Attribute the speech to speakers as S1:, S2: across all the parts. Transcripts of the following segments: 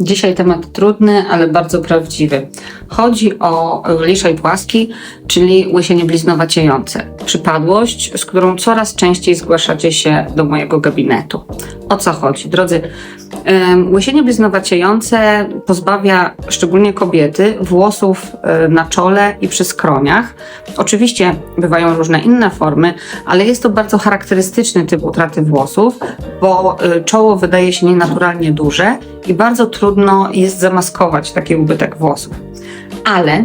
S1: Dzisiaj temat trudny, ale bardzo prawdziwy. Chodzi o liszaj płaski, czyli łysienie bliznowaciejące. Przypadłość, z którą coraz częściej zgłaszacie się do mojego gabinetu. O co chodzi? Drodzy, łysienie bliznowaciejące pozbawia szczególnie kobiety włosów e, na czole i przy skroniach. Oczywiście bywają różne inne formy, ale jest to bardzo charakterystyczny typ utraty włosów, bo e, czoło wydaje się nienaturalnie duże i bardzo trudno jest zamaskować taki ubytek włosów. Ale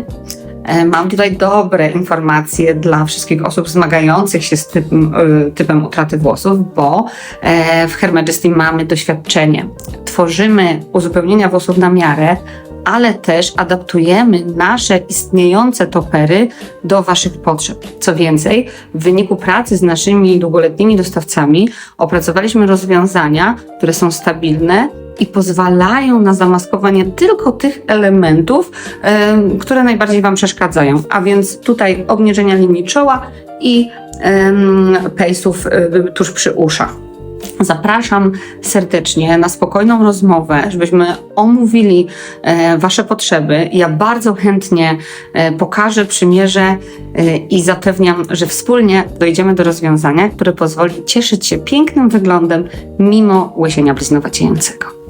S1: mam tutaj dobre informacje dla wszystkich osób zmagających się z typem, e, typem utraty włosów, bo e, w Hermajesty mamy doświadczenie. Tworzymy uzupełnienia włosów na miarę, ale też adaptujemy nasze istniejące topery do Waszych potrzeb. Co więcej, w wyniku pracy z naszymi długoletnimi dostawcami opracowaliśmy rozwiązania, które są stabilne i pozwalają na zamaskowanie tylko tych elementów, em, które najbardziej Wam przeszkadzają. A więc tutaj obniżenia linii czoła i um, pejsów y, tuż przy uszach. Zapraszam serdecznie na spokojną rozmowę, żebyśmy omówili e, Wasze potrzeby. Ja bardzo chętnie pokażę, przymierzę i zapewniam, że wspólnie dojdziemy do rozwiązania, które pozwoli cieszyć się pięknym wyglądem mimo łysienia bliznowaciejącego.